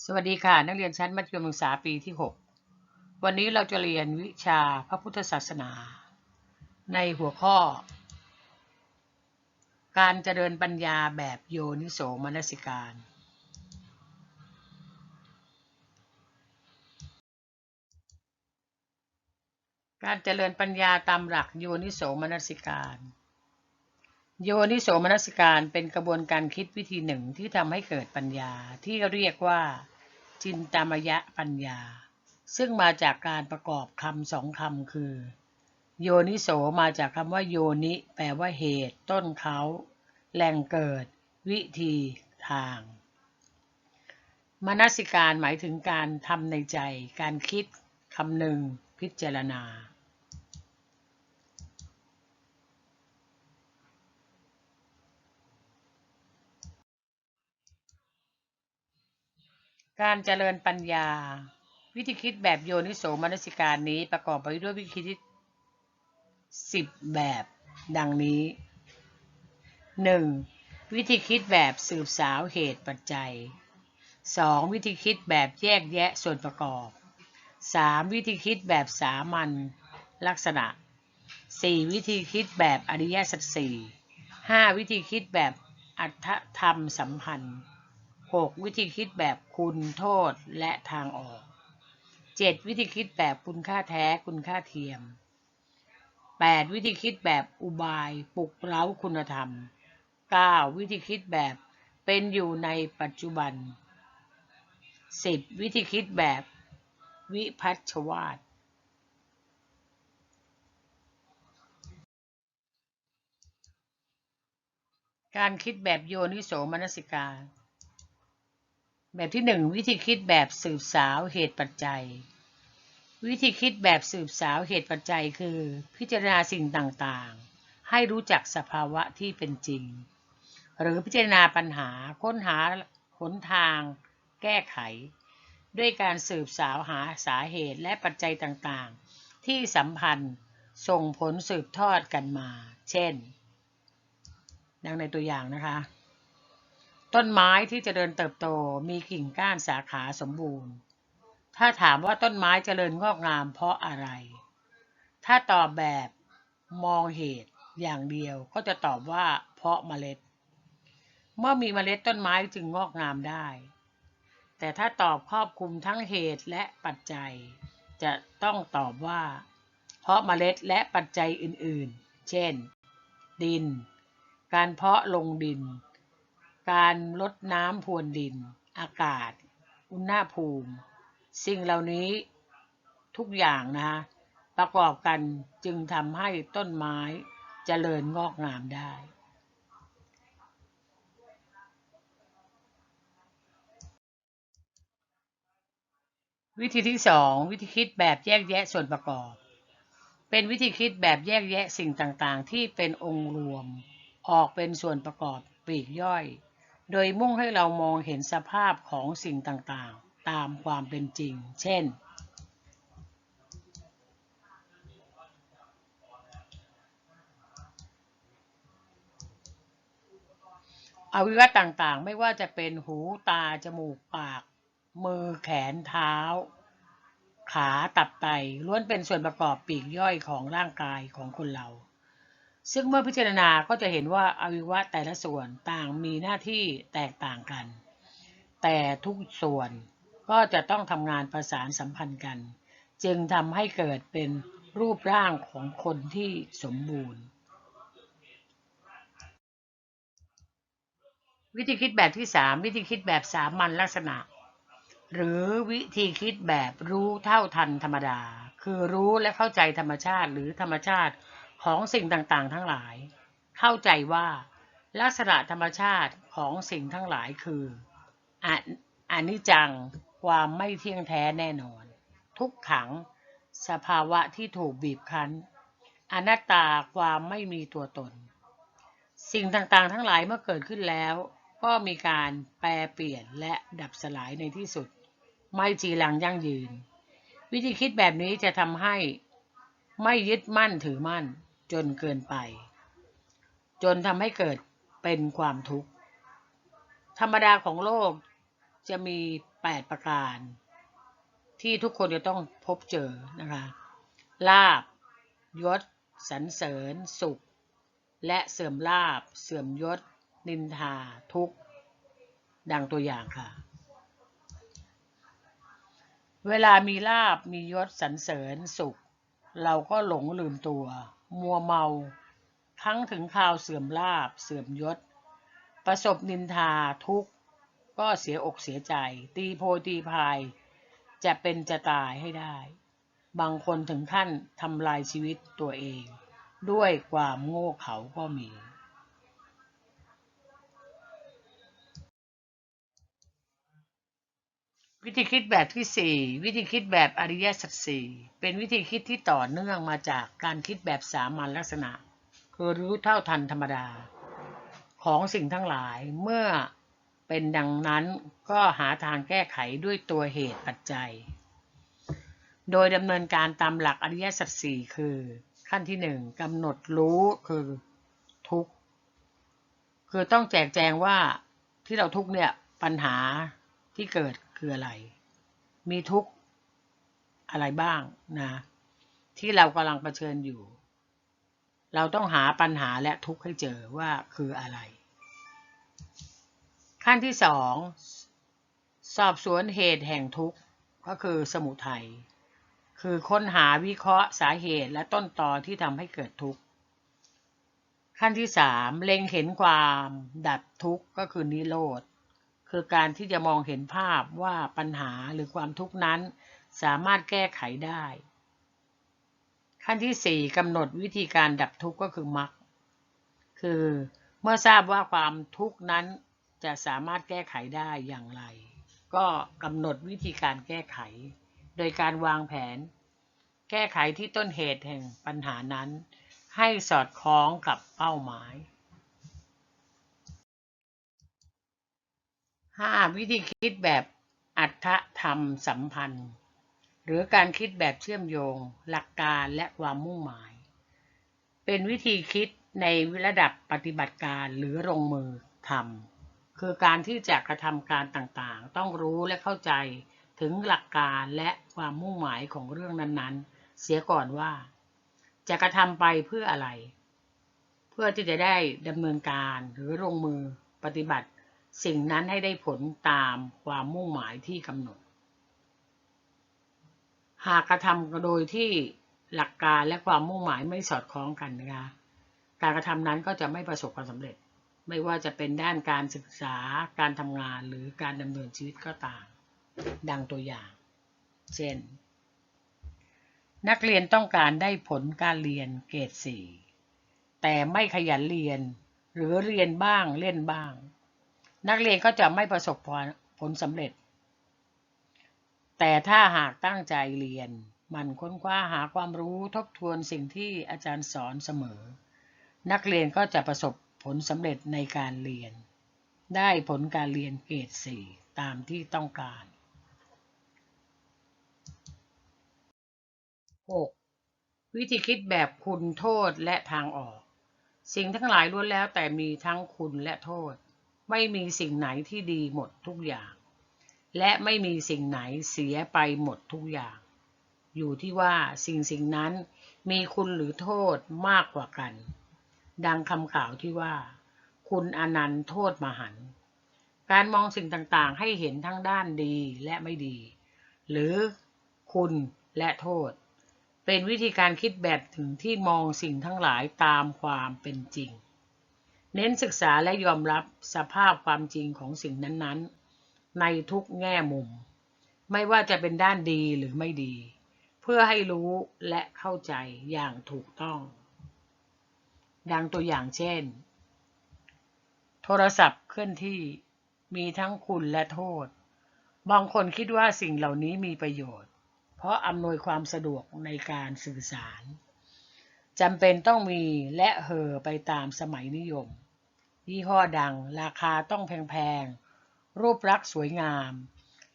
สวัสดีค่ะ นักเรียนชั้นมัธยมศึกษาปีที่ 6 วันนี้เราจะเรียนวิชาพระพุทธศาสนา ในหัวข้อ การเจริญปัญญาแบบโยนิโสมนสิการ การเจริญปัญญาตามหลักโยนิโสมนสิการ โยนิโสมนสิการเป็นกระบวนการคิดวิธีหนึ่งที่ทำให้เกิดปัญญาที่เรียกว่า จินตามยะปัญญา ซึ่งมาจากการประกอบคำสองคำคือ โยนิโสมาจากคำว่าโยนิ แปลว่าเหตุ ต้นเขาแหล่งเกิด วิธีทาง มนสิการหมายถึงการทำในใจ การคิดคำหนึ่งพิจารณา การเจริญปัญญา วิธีคิดแบบโยนิโสมนสิการนี้ประกอบไปด้วยวิธีคิดสิบแบบ ดังนี้ 1. วิธีคิดแบบสืบสาวเหตุปัจจัย 2. วิธีคิดแบบแยกแยะส่วนประกอบ 3. วิธีคิดแบบสามัญลักษณะ 4. วิธีคิดแบบอริยสัจสี่ 5. วิธีคิดแบบอัตธรรมสัมพันธ์ 6. วิธีคิดแบบคุณโทษและทางออก 7. วิธีคิดแบบคุณค่าแท้คุณค่าเทียม 8. วิธีคิดแบบอุบายปลุกเร้าคุณธรรม 9. วิธีคิดแบบเป็นอยู่ในปัจจุบัน 10. วิธีคิดแบบวิพัฒชวาตการคิดแบบโยนิโสมนสิการ แบบที่หนึ่งวิธีคิดแบบสืบสาวเหตุปัจจัย วิธีคิดแบบสืบสาวเหตุปัจจัยคือ พิจารณาสิ่งต่างๆ ให้รู้จักสภาวะที่เป็นจริง หรือพิจารณาปัญหาค้นหาหนทาง แก้ไข ด้วยการสืบสาวหาสาเหตุและปัจจัยต่างๆ ที่สัมพันธ์ส่งผลสืบทอดกันมา เช่น ดังในตัวอย่างนะคะ ต้นไม้ที่จเจริญเติบโตมีกิ่งก้านสาขาสมบูรณ์ ถ้าถามว่าต้นไม้เจริญงอกงามเพราะอะไร ถ้าตอบแบบมองเหตุอย่างเดียวก็จะตอบว่าเพราะเมล็ด เมื่อมีเมล็ดต้นไม้จึงงอกงามได้ แต่ถ้าตอบครอบคลุมทั้งเหตุและปัจจัย จะต้องตอบว่า เพราะเมล็ดและปัจจัยอื่นๆ เช่น ดิน การเพาะลงดิน การลดน้ำพรวนดิน อากาศ อุณหภูมิ สิ่งเหล่านี้ทุกอย่างนะคะประกอบกันจึงทำให้ต้นไม้เจริญงอกงามได้วิธีที่สองวิธีคิดแบบแยกแยะส่วนประกอบ เป็นวิธีคิดแบบแยกแยะสิ่งต่างๆ ที่เป็นองค์รวม ออกเป็นส่วนประกอบปลีกย่อย โดยมุ่งให้เรามองเห็นสภาพของสิ่งต่างๆ ตามความเป็นจริง เช่น อวัยวะต่างๆ ไม่ว่าจะเป็นหู ตา จมูก ปาก มือ แขน เท้า ขา ตับไต ล้วนเป็นส่วนประกอบปีกย่อยของร่างกายของคนเรา ซึ่งเมื่อพิจารณาก็จะเห็นว่าอวัยวะแต่ละส่วนต่างมีหน้าที่แตกต่างกัน แต่ทุกส่วนก็จะต้องทำงานประสานสัมพันธ์กัน จึงทำให้เกิดเป็นรูปร่างของคนที่สมบูรณ์ วิธีคิดแบบที่สามวิธีคิดแบบสามัญลักษณะ หรือวิธีคิดแบบรู้เท่าทันธรรมดา คือรู้และเข้าใจธรรมชาติหรือธรรมชาติ ของสิ่งต่างๆ ทั้งหลาย เข้าใจว่า ลักษณะธรรมชาติของสิ่งทั้งหลายคืออนิจจังความไม่เที่ยงแท้แน่นอน ทุกขัง สภาวะที่ถูกบีบคั้น อนัตตาความไม่มีตัวตน สิ่งต่างๆ ทั้งหลายเมื่อเกิดขึ้นแล้ว ก็มีการแปรเปลี่ยนและดับสลายในที่สุด ไม่จีรังยั่งยืน วิธีคิดแบบนี้จะทำให้ไม่ยึดมั่นถือมั่น จนเกินไป จนทำให้เกิดเป็นความทุกข์ ธรรมดาของโลกจะมี 8 ประการ ที่ทุกคนจะต้องพบเจอนะคะลาบยศสรรเสริญ สุข และเสื่อมลาบ เสื่อมยศ นินทา ทุกข์ ดังตัวอย่างค่ะ เวลามีลาบมียศสรรเสริญสุข เราก็หลงลืมตัว มัวเมา ทั้งถึงข่าวเสื่อมลาบ เสื่อมยศ ประสบนินทาทุกข์ ก็เสียอกเสียใจ ตีโพตีพาย จะเป็นจะตายให้ได้ บางคนถึงขั้นทำลายชีวิตตัวเอง ด้วยความโง่เขาก็มี วิธีคิดแบบที่ 4 วิธีคิดแบบอริยสัจสี่เป็นวิธีคิดที่ต่อเนื่องมาจากการคิดแบบสามัญลักษณะ คือรู้เท่าทันธรรมดา ของสิ่งทั้งหลายเมื่อเป็นดังนั้นก็หาทางแก้ไขด้วยตัวเหตุปัจจัย โดยดำเนินการตามหลักอริยสัจสี่คือ ขั้นที่หนึ่งกำหนดรู้คือทุกคือต้องแจกแจงว่าที่เราทุกเนี่ยปัญหา ที่เกิดคืออะไร มีทุกข์อะไรบ้างนะ ที่เรากำลังเผชิญอยู่ เราต้องหาปัญหาและทุกข์ให้เจอว่าคืออะไร ขั้นที่สองสอบสวนเหตุแห่งทุกข์ก็คือสมุทัยคือค้นหาวิเคราะห์สาเหตุและต้นตอที่ทำให้เกิดทุกข์ขั้นที่สามเล็งเห็นความดับทุกข์ก็คือนิโรธ คือการที่จะมองเห็นภาพว่าปัญหาหรือความทุกข์นั้น สามารถแก้ไขได้ ขั้นที่สี่กำหนดวิธีการดับทุกข์ก็คือมรรคคือเมื่อทราบว่าความทุกข์นั้นจะสามารถแก้ไขได้อย่างไร ก็กำหนดวิธีการแก้ไข โดยการวางแผน แก้ไขที่ต้นเหตุแห่งปัญหานั้น ให้สอดคล้องกับเป้าหมาย 5. วิธีคิดแบบอัตธรรมสัมพันธ์ หรือการคิดแบบเชื่อมโยง หลักการและความมุ่งหมาย เป็นวิธีคิดในระดับปฏิบัติการหรือลงมือทำคือการที่จะกระทำการต่างๆ ต้องรู้และเข้าใจถึงหลักการและความมุ่งหมายของเรื่องนั้นๆ เสียก่อนว่า จะกระทำไปเพื่ออะไร เพื่อที่จะได้ดำเนินการหรือลงมือปฏิบัติ สิ่งนั้นให้ได้ผลตามความมุ่งหมายที่กำหนด หากกระทำโดยที่หลักการและความมุ่งหมายไม่สอดคล้องกันนะคะการกระทำนั้นก็จะไม่ประสบความสำเร็จ ไม่ว่าจะเป็นด้านการศึกษา การทำงานหรือการดำเนินชีวิตก็ตาม ดังตัวอย่าง เช่น นักเรียนต้องการได้ผลการเรียนเกรดสี่แต่ไม่ขยันเรียน หรือเรียนบ้างเล่นบ้าง นักเรียนก็จะไม่ประสบผลสำเร็จ แต่ถ้าหากตั้งใจเรียน มันค้นคว้าหาความรู้ทบทวนสิ่งที่อาจารย์สอนเสมอ นักเรียนก็จะประสบผลสำเร็จในการเรียน ได้ผลการเรียนเกรดสี่ตามที่ต้องการ 6. วิธีคิดแบบคุณโทษและทางออก สิ่งทั้งหลายล้วนแล้วแต่มีทั้งคุณและโทษ ไม่มีสิ่งไหนที่ดีหมดทุกอย่าง และไม่มีสิ่งไหนเสียไปหมดทุกอย่าง อยู่ที่ว่าสิ่งสิ่งนั้นมีคุณหรือโทษมากกว่ากัน ดังคำกล่าวที่ว่า คุณอนันต์โทษมหัน การมองสิ่งต่างๆ ให้เห็นทั้งด้านดีและไม่ดี หรือคุณและโทษ เป็นวิธีการคิดแบบถึงที่มองสิ่งทั้งหลายตามความเป็นจริง เน้นศึกษาและยอมรับสภาพความจริงของสิ่งนั้นๆ ในทุกแง่มุม ไม่ว่าจะเป็นด้านดีหรือไม่ดี เพื่อให้รู้และเข้าใจอย่างถูกต้อง ดังตัวอย่างเช่น โทรศัพท์เคลื่อนที่มีทั้งคุณและโทษ บางคนคิดว่าสิ่งเหล่านี้มีประโยชน์ เพราะอำนวยความสะดวกในการสื่อสารจำเป็นต้องมีและเห่อไปตามสมัยนิยม ยี่ห้อดัง ราคาต้องแพงๆ รูปลักษณ์สวยงาม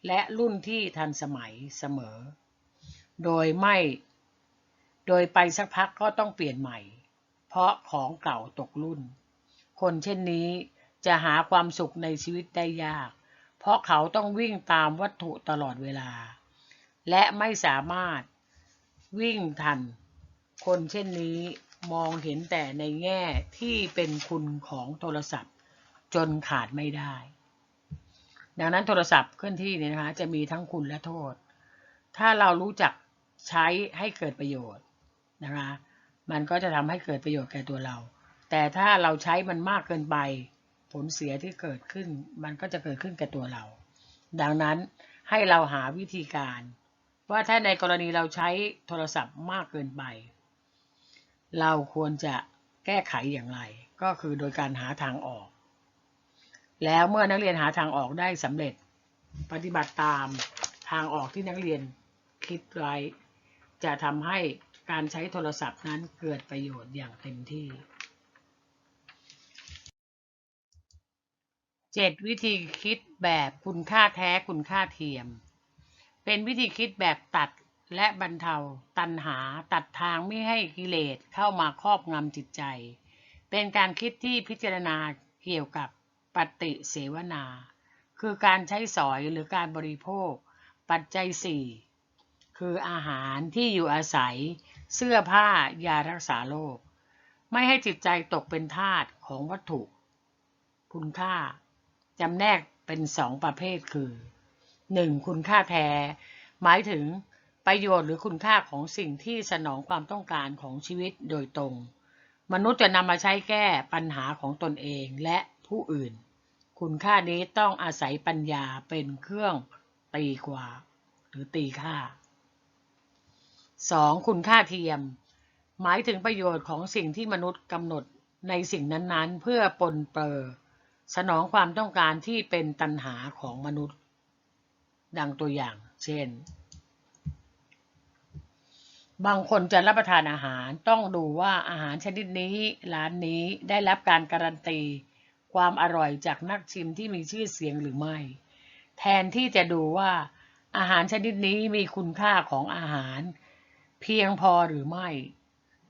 และรุ่นที่ทันสมัยเสมอ โดยไม่ โดยไปสักพักก็ต้องเปลี่ยนใหม่ เพราะของเก่าตกรุ่น คนเช่นนี้จะหาความสุขในชีวิตได้ยาก เพราะเขาต้องวิ่งตามวัตถุตลอดเวลา และไม่สามารถวิ่งทัน คนเช่นนี้ มองเห็นแต่ในแง่ที่เป็นคุณของโทรศัพท์ จนขาดไม่ได้ ดังนั้นโทรศัพท์เคลื่อนที่เนี่ยนะคะจะมีทั้งคุณและโทษ ถ้าเรารู้จักใช้ให้เกิดประโยชน์นะคะมันก็จะทำให้เกิดประโยชน์แก่ตัวเรา แต่ถ้าเราใช้มันมากเกินไป ผลเสียที่เกิดขึ้น มันก็จะเกิดขึ้นแก่ตัวเรา ดังนั้นให้เราหาวิธีการ ว่าถ้าในกรณีเราใช้โทรศัพท์มากเกินไป เราควรจะแก้ไขอย่างไร ก็คือโดยการหาทางออก แล้วเมื่อนักเรียนหาทางออกได้สำเร็จ ปฏิบัติตามทางออกที่นักเรียนคิดไว้ จะทำให้การใช้โทรศัพท์นั้นเกิดประโยชน์อย่างเต็มที่ 7. วิธีคิดแบบคุณค่าแท้คุณค่าเทียม เป็นวิธีคิดแบบตัด และบรรเทาตัณหาตัดทางไม่ให้กิเลสเข้ามาครอบงำจิตใจ เป็นการคิดที่พิจารณาเกี่ยวกับปฏิเสวนา คือการใช้สอยหรือการบริโภค ปัจจัยสี่คืออาหารที่อยู่อาศัย เสื้อผ้ายารักษาโรคไม่ให้จิตใจตกเป็นทาสของวัตถุ คุณค่าจำแนกเป็นสองประเภทคือ 1. คุณค่าแท้ หมายถึง ประโยชน์หรือคุณค่าของสิ่งที่สนองความต้องการของชีวิตโดยตรง มนุษย์จะนำมาใช้แก้ปัญหาของตนเองและผู้อื่น คุณค่านี้ต้องอาศัยปัญญาเป็นเครื่องตีกว่า หรือตีค่า 2. คุณค่าเทียม หมายถึงประโยชน์ของสิ่งที่มนุษย์กำหนดในสิ่งนั้นๆ เพื่อปนเปื้อสนองความต้องการที่เป็นตัณหาของมนุษย์ ดังตัวอย่าง เช่น บางคนจะรับประทานอาหารต้องดูว่าอาหารชนิดนี้ร้านนี้ได้รับการการันตี ความอร่อยจากนักชิมที่มีชื่อเสียงหรือไม่ แทนที่จะดูว่า อาหารชนิดนี้มีคุณค่าของอาหาร เพียงพอหรือไม่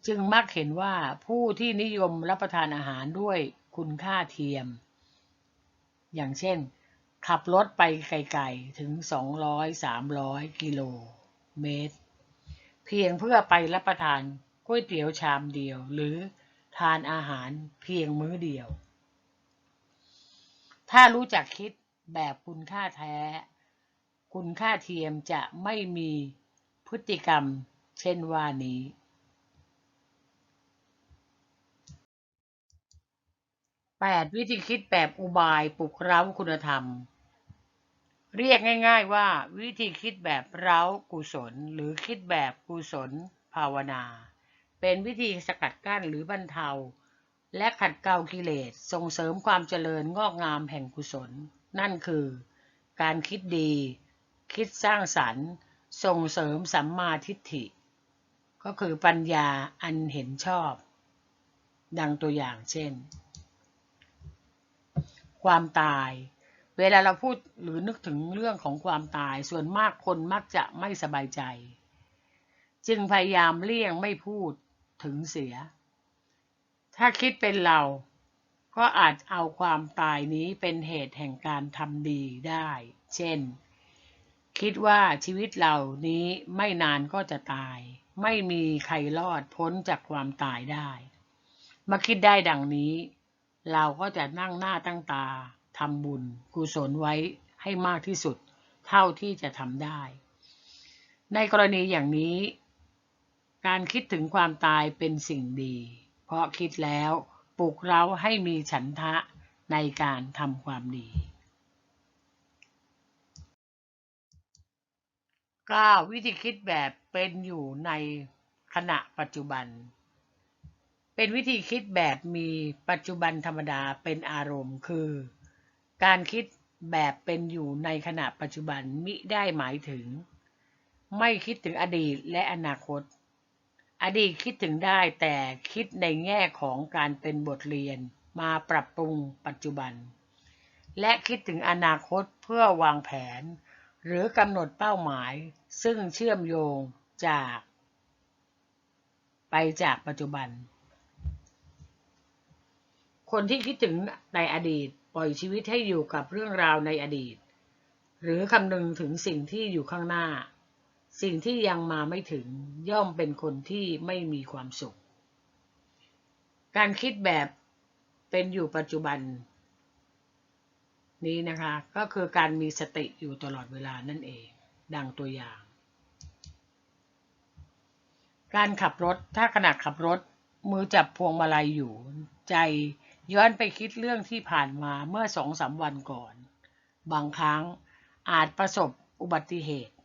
จึงมักเห็นว่าผู้ที่นิยมรับประทานอาหารด้วยคุณค่าเทียม อย่างเช่น ขับรถไปไกลๆถึง 200-300 กิโลเมตร เพียงเพื่อไปรับประทานก๋วยเตี๋ยวชามเดียว หรือทานอาหารเพียงมื้อเดียว ถ้ารู้จักคิดแบบคุณค่าแท้ คุณค่าเทียมจะไม่มีพฤติกรรมเช่นว่านี้ 8. วิธีคิดแบบอุบายปลุกเร้าคุณธรรม เรียกง่าย ๆว่าวิธีคิดแบบเร้ากุศล หรือคิดแบบกุศลภาวนา เป็นวิธีสกัดกั้นหรือบรรเทา และขัดเกลากิเลสส่งเสริมความเจริญงอกงามแห่งกุศล นั่นคือ การคิดดี คิดสร้างสรรค์ ส่งเสริมสัมมาทิฏฐิ ก็คือปัญญาอันเห็นชอบ ดังตัวอย่างเช่น ความตาย เวลาเราพูดหรือนึกถึงเรื่องของความตาย ส่วนมากคนมักจะไม่สบายใจ จึงพยายามเลี่ยงไม่พูดถึงเสีย ถ้าคิดเป็นเรา ก็อาจเอาความตายนี้เป็นเหตุแห่งการทำดีได้ เช่น คิดว่าชีวิตเหล่านี้ไม่นานก็จะตาย ไม่มีใครรอดพ้นจากความตายได้ มาคิดได้ดังนี้ เราก็จะนั่งหน้าตั้งตา ทำบุญกุศลไว้ให้มากที่สุด เท่าที่จะทำได้ ในกรณีอย่างนี้ การคิดถึงความตายเป็นสิ่งดี เพราะคิดแล้วปลุกเราให้มีฉันทะในการทำความดี 9. วิธีคิดแบบเป็นอยู่ในขณะปัจจุบัน เป็นวิธีคิดแบบมีปัจจุบันธรรมดาเป็นอารมณ์คือ การคิดแบบเป็นอยู่ในขณะปัจจุบันมิได้หมายถึง ไม่คิดถึงอดีตและอนาคต อดีตคิดถึงได้แต่คิดในแง่ของการเป็นบทเรียนมาปรับปรุงปัจจุบัน และคิดถึงอนาคตเพื่อวางแผน หรือกำหนดเป้าหมาย ซึ่งเชื่อมโยงจาก ไปจากปัจจุบัน คนที่คิดถึงในอดีต ล่อยชีวิตให้อยู่กับเรื่องราวในอดีต หรือคำนึงถึงสิ่งที่อยู่ข้างหน้า สิ่งที่ยังมาไม่ถึงย่อมเป็นคนที่ไม่มีความสุข การคิดแบบเป็นอยู่ปัจจุบัน นี้นะคะ ก็คือการมีสติอยู่ตลอดเวลานั่นเอง ดังตัวอย่าง การขับรถถ้าขณะขับรถมือจับพวงมาลัยอยู่ใจ ย้อนไปคิดเรื่องที่ผ่านมาเมื่อสองสามวันก่อน บางครั้งอาจประสบอุบัติเหตุ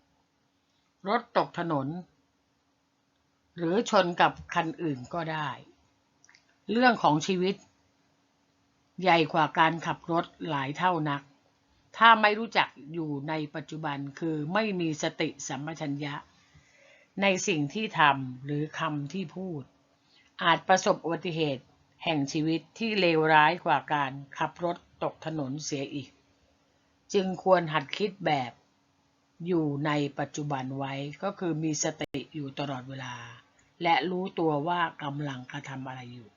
รถตกถนน หรือชนกับคันอื่นก็ได้ เรื่องของชีวิต ใหญ่กว่าการขับรถหลายเท่านัก ถ้าไม่รู้จักอยู่ในปัจจุบันคือไม่มีสติสัมปชัญญะ ในสิ่งที่ทำหรือคำที่พูด อาจประสบอุบัติเหตุ แห่งชีวิตที่เลวร้ายกว่าการขับรถตกถนนเสียอีก จึงควรหัดคิดแบบอยู่ในปัจจุบันไว้ก็คือมีสติอยู่ตลอดเวลา และรู้ตัวว่ากำลังกระทำอะไรอยู่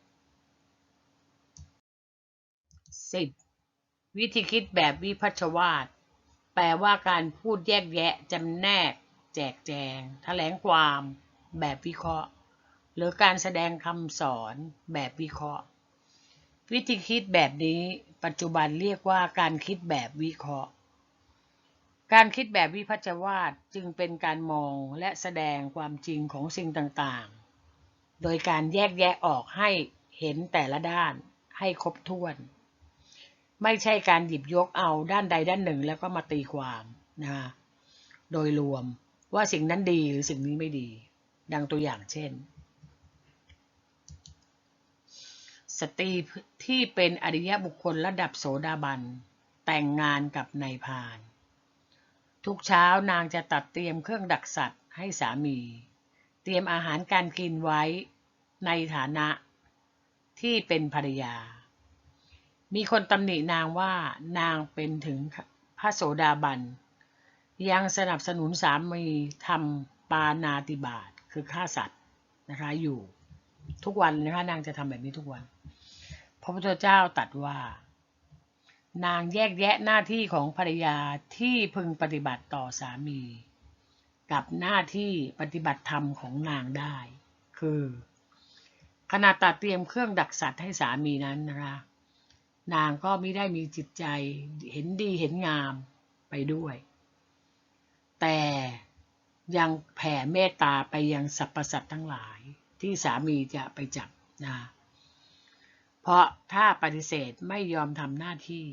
10. วิธีคิดแบบวิพัชวาทแปลว่าการพูดแยกแยะจำแนก แจกแจง แถลงความ แบบวิเคราะห์ หรือการแสดงคำสอนแบบวิเคราะห์ วิธีคิดแบบนี้ปัจจุบันเรียกว่าการคิดแบบวิเคราะห์ การคิดแบบวิพัชวาทจึงเป็นการมองและแสดงความจริงของสิ่งต่างๆ โดยการแยกแยะออกให้เห็นแต่ละด้านให้ครบถ้วน ไม่ใช่การหยิบยกเอาด้านใดด้านหนึ่งแล้วก็มาตีความนะคะโดยรวมว่าสิ่งนั้นดีหรือสิ่งนี้ไม่ดี ดังตัวอย่างเช่น สตรีที่เป็นอริยบุคคลระดับโสดาบัน แต่งงานกับนายพาน ทุกเช้านางจะตัดเตรียมเครื่องดักสัตว์ให้สามี เตรียมอาหารการกินไว้ในฐานะที่เป็นภรรยา มีคนตำหนินางว่านางเป็นถึงพระโสดาบัน ยังสนับสนุนสามีทำปานาติบาตคือฆ่าสัตว์นะคะอยู่ทุกวันนะคะนางจะทำแบบนี้ทุกวัน ระพุทธเจ้าตรัสว่า นางแยกแยะหน้าที่ของภรรยาที่พึงปฏิบัติต่อสามี กับหน้าที่ปฏิบัติธรรมของนางได้ คือขณะตัดเตรียมเครื่องดักสัตว์ให้สามีนั้นนะคะนางก็ไม่ได้มีจิตใจเห็นดีเห็นงามไปด้วย แต่ยังแผ่เมตตาไปยังสรรพสัตว์ทั้งหลายที่สามีจะไปจับนะ เพราะถ้าปฏิเสธไม่ยอมทำหน้าที่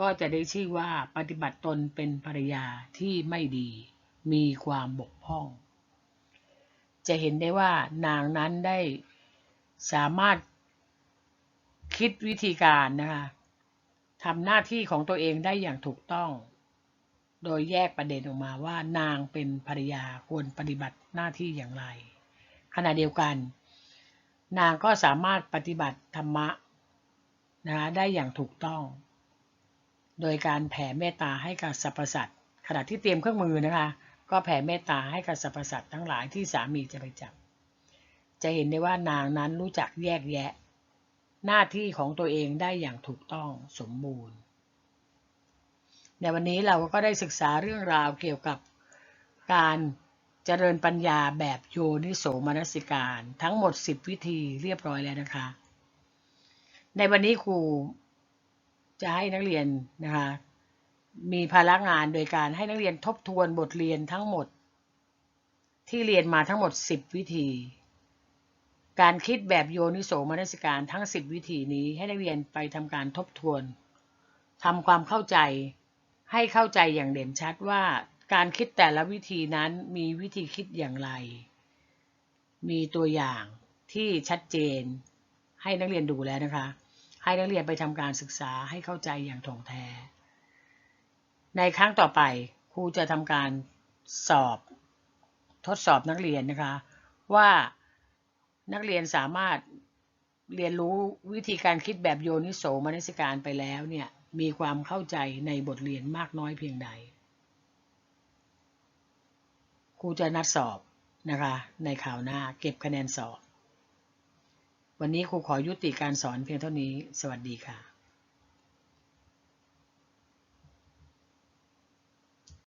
ก็จะได้ชื่อว่าปฏิบัติตนเป็นภรรยาที่ไม่ดี มีความบกพร่อง จะเห็นได้ว่านางนั้นได้สามารถคิดวิธีการนะคะทำหน้าที่ของตัวเองได้อย่างถูกต้อง โดยแยกประเด็นออกมาว่านางเป็นภรรยาควรปฏิบัติหน้าที่อย่างไร ขณะเดียวกัน นางก็สามารถปฏิบัติธรรมะนะคะได้อย่างถูกต้อง โดยการแผ่เมตตาให้กับสรรพสัตว์ขณะที่เตรียมเครื่องมือนะคะ ก็แผ่เมตตาให้กับสรรพสัตว์ทั้งหลายที่สามีจะไปจับ จะเห็นได้ว่านางนั้นรู้จักแยกแยะ หน้าที่ของตัวเองได้อย่างถูกต้องสมบูรณ์ ในวันนี้เราก็ได้ศึกษาเรื่องราวเกี่ยวกับการ เจริญปัญญาแบบโยนิโสมนสิการ ทั้งหมด 10 วิธีเรียบร้อยแล้วนะคะ ในวันนี้ครูจะให้นักเรียนนะคะ มีภาระงานโดยการให้นักเรียนทบทวนบทเรียนทั้งหมด ที่เรียนมาทั้งหมด 10 วิธี การคิดแบบโยนิโสมนสิการทั้ง 10 วิธีนี้ให้นักเรียนไปทำการทบทวนทำความเข้าใจให้เข้าใจอย่างเด่นชัดว่า การคิดแต่ละวิธีนั้นมีวิธีคิดอย่างไร มีตัวอย่างที่ชัดเจน ให้นักเรียนดูแล้วนะคะ ให้นักเรียนไปทำการศึกษาให้เข้าใจอย่างถ่องแท้ ในครั้งต่อไปครูจะทำการสอบทดสอบนักเรียนนะคะ ว่านักเรียนสามารถเรียนรู้วิธีการคิดแบบโยนิโสมนสิการไปแล้วเนี่ยมีความเข้าใจในบทเรียนมากน้อยเพียงใด ครูจะนัดสอบนะคะในข่าวหน้าเก็บคะแนนสอบ วันนี้ครูขอยุติการสอนเพียงเท่านี้ สวัสดีค่ะ